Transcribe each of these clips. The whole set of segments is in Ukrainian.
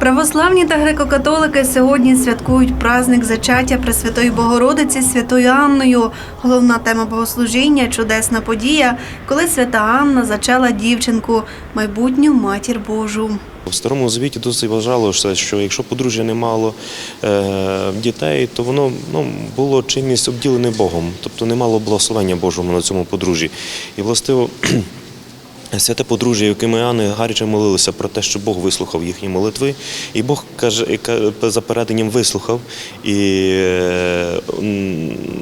Православні та греко-католики сьогодні святкують праздник зачаття Пресвятої Богородиці Святою Анною. Головна тема богослужіння чудесна подія, коли свята Анна зачала дівчинку, майбутню матір Божу. В старому завіті досить вважалося, що якщо подружжя не мало е, дітей, то воно ну, було чимось обділене Богом, тобто не мало благословення Божого на цьому подружжі. І властиво. Святе подружжя, якими Ани гаряче молилися про те, що Бог вислухав їхні молитви, і Бог каже, ка- за переданням вислухав і е,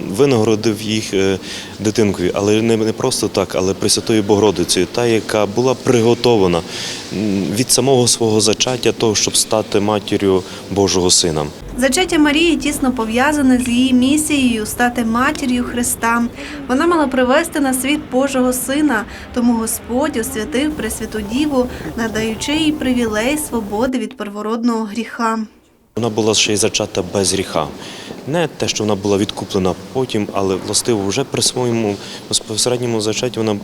винагородив їх е, дитинкою, але не просто так, але Пресвятою Богородицею, та, яка була приготована від самого свого зачаття, того, щоб стати матір'ю Божого Сина. Зачаття Марії тісно пов'язане з її місією стати матір'ю Христа. Вона мала привести на світ Божого Сина, тому Господь освятив Пресвяту Діву, надаючи їй привілей свободи від первородного гріха. Вона була ще й зачата без гріха. Не те, що вона була відкуплена потім, але властиво вже при своєму безпосередньому зачатті вона е,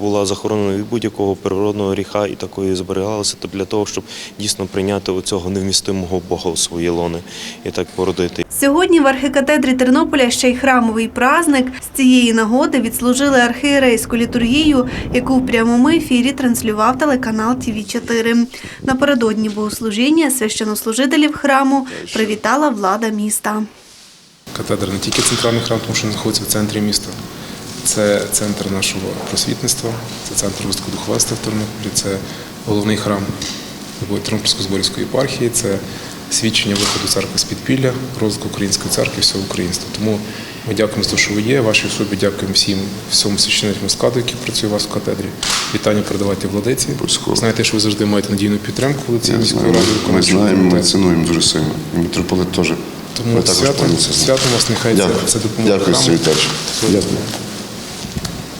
була захоронена від будь-якого природного гріха і такої зберігалася для того, щоб дійсно прийняти оцього невмістимого Бога у свої лони і так породити. Сьогодні в архікатедрі Тернополя ще й храмовий праздник. З цієї нагоди відслужили архієрейську літургію, яку в прямому ефірі транслював телеканал ТВ 4 Напередодні богослужіння священнослужителів храму привітала влада міста. Катедра не тільки центральний храм, тому що знаходиться в центрі міста. Це центр нашого просвітництва, це центр розвитку духовенства в Тернополі, це головний храм Тернопільсько-Зборівської єпархії, це свідчення виходу церкви з підпілля, розвитку української церкви, всього українства. Тому ми дякуємо за те, що ви є. Вашій особі дякуємо всім всьому священному складу, який працює у вас в катедрі. Вітання передавайте владиці. Знаєте, що ви завжди маєте надійну підтримку владиці міської ради. ми знаємо, ми цінуємо дуже сильно. І митрополит теж. Тому свято, свято вас нехай Дякую. це допоможе. Дякую, Світач. Дякую.